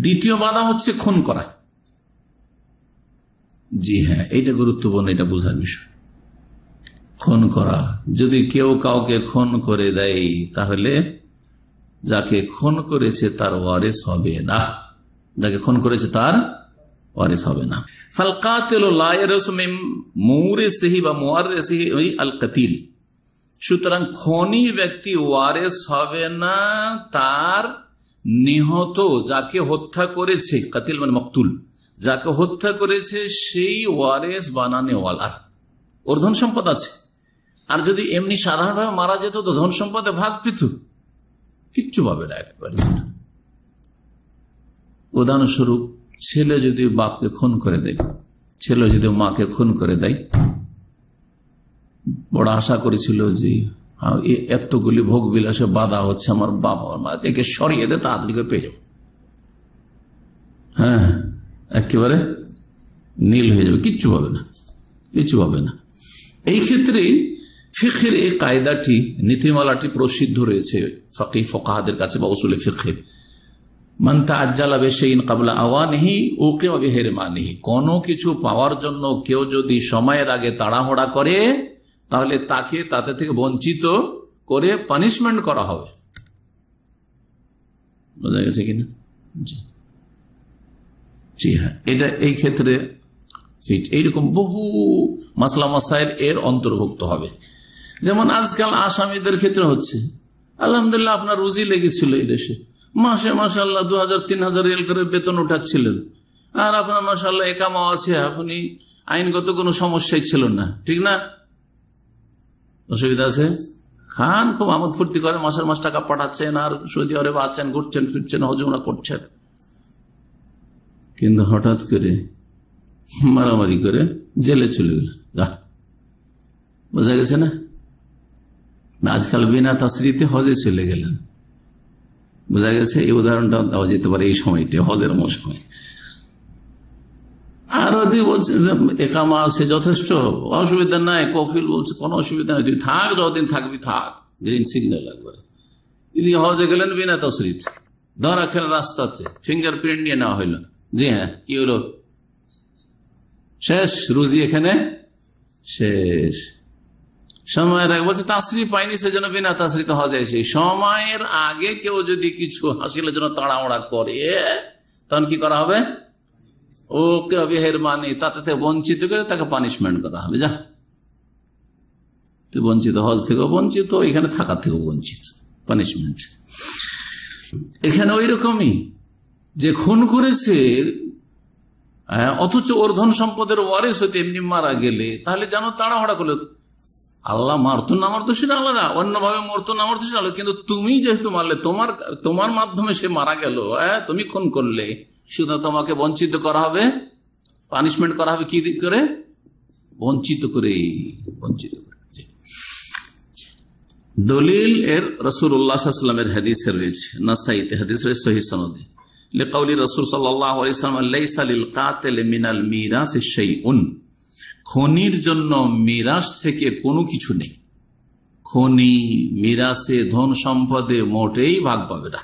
দ্বিতীয় বাধা হচ্ছে খুন করা। জি হ্যাঁ এটা গুরুত্বপূর্ণ, এটা বোঝার বিষয়। খুন করা। যদি কেউ কাউকে খুন করে দেয়, তাহলে যাকে খুন করেছে তার ওয়ারেস হবে না। যাকে খুন করেছে তার ওয়ারেস হবে না। ফালকাতেল সুতরাং খনি ব্যক্তি ওয়ারেস হবে না, তার নিহত যাকে হত্যা করেছে, কাতিল মানে মকতুল, যাকে হত্যা করেছে সেই ওয়ারেস বানানেওয়ালার ওর ধন সম্পদ আছে। আর যদি এমনি সাধারণভাবে মারা যেত, তো ধন সম্পদে ভাগ পেত। কিচ্ছু পাবে না উদাহরণস্বরূপ ছেলে যদি বাপকে খুন করে দেয় ছেলে যদি মাকে খুন করে দেয় বড় আশা করেছিল যে হ্যাঁ, এতগুলি ভোগ বিলাসে বাধা হচ্ছে আমার বাবা মা একে সরিয়ে দে তাড়াতাড়ি করে পেয়ে যাব। হ্যাঁ একেবারে নীল হয়ে যাবে কিচ্ছু হবে না কিচ্ছু হবে না। এই ক্ষেত্রে ফিখের এই কায়দাটি নীতিমালাটি প্রসিদ্ধ রয়েছে ফকি ফকাহাদের কাছে বা উসুলে ফিখের। মান্তা আজ্জালাবে সেই কাবলা আওয়ানহি ওকে হেরে মানহি কোনো কিছু পাওয়ার জন্য কেউ যদি সময়ের আগে তাড়াহুড়া করে, তাহলে তাকে তাতে থেকে বঞ্চিত করে পানিশমেন্ট করা হবে। বোঝা গেছে কিনা? জি। জি হ্যাঁ এটা এই ক্ষেত্রে ফিট এইরকম বহু মাসলা মাসাইল এর অন্তর্ভুক্ত হবে। যেমন আজকাল আসামিদের ক্ষেত্রে হচ্ছে। আলহামদুলিল্লাহ, আপনার রুজি লেগেছিল এই দেশে। মাসে মাসাল্লাহ দু হাজার তিন হাজার করে বেতন উঠাচ্ছিলেন। আর আপনার মাসাল্লাহ একামাও আছে, আপনি আইনগত কোনো সমস্যাই ছিল না। ঠিক না? অসুবিধা আছে? খান খুব আমোদ ফুর্তি করে, মাসের মাস টাকা পাঠাচ্ছেন, আর সৌদি আরবে আছেন, ঘুরছেন, ফিরছেন হজমরা করছেন। কিন্তু হঠাৎ করে মারামারি করে জেলে চলে গেল। বোঝা গেছে না? আজকাল বিনা তাসরিতে হজে চলে গেলেন। বোঝা গেছে এই উদাহরণটা দেওয়া যেতে পারে এই সময়টা, হজের মৌসুমে। আর যদি বলছে একামা আছে যথেষ্ট, অসুবিধা নাই, কফিল বলছে, কোনো অসুবিধা নাই, তুই থাক, যতদিন থাকবি থাক গ্রিন সিগন্যাল একবারে এদিকে হজে গেলেন বিনা তসরিত, ধরা খেলেন রাস্তাতে ফিঙ্গার প্রিন্ট নিয়ে নেওয়া হইল। জি হ্যাঁ কি হলো? শেষ, রুজি এখানে? শেষ। সময়ের আগে বলছে তাসরি পাইনি সেজন্য বিনা তাসরিতে হজে এসে সময়ের আগে কেউ যদি কিছু হাসিলের জন্য তাড়াহুড়া করে, তখন কি করা হবে? ওকে অবিহের মানে তাতে থেকে বঞ্চিত করে তাকে পানিশমেন্ট করা হবে। যা। তুই বঞ্চিত, হজ থেকে বঞ্চিত, এখানে থেকে বঞ্চিত। পানিশমেন্ট এখানে ওই রকমই যে খুন করেছে, অথচ ওর ধন সম্পদের ওয়ারেস হইতে এমনি মারা গেলে, তাহলে জানো তাড়াহড়া করলে আল্লাহ মারতো না, মারতো সেটা আলাদা। অন্যভাবে মরতো না, মারতো সেটা আলাদা। কিন্তু তুমি যেহেতু মারলে, তোমার তোমার মাধ্যমে সে মারা গেল হ্যাঁ তুমি খুন করলে শুধু তোমাকে বঞ্চিত করা হবে। পানিশমেন্ট করা হবে কি করে? বঞ্চিত করে বঞ্চিত করে। দলিল এর রসুল উল্লাহামের হাদিসের রয়েছে হাদিস রয়েছে সহি লেকাউলি রসুল সাল্লাহ মিরাস সেইউন খনির জন্য মিরাস থেকে কোনো কিছু নেই। খনি মিরাসে ধন সম্পদে মোটেই ভাগ পাবে না।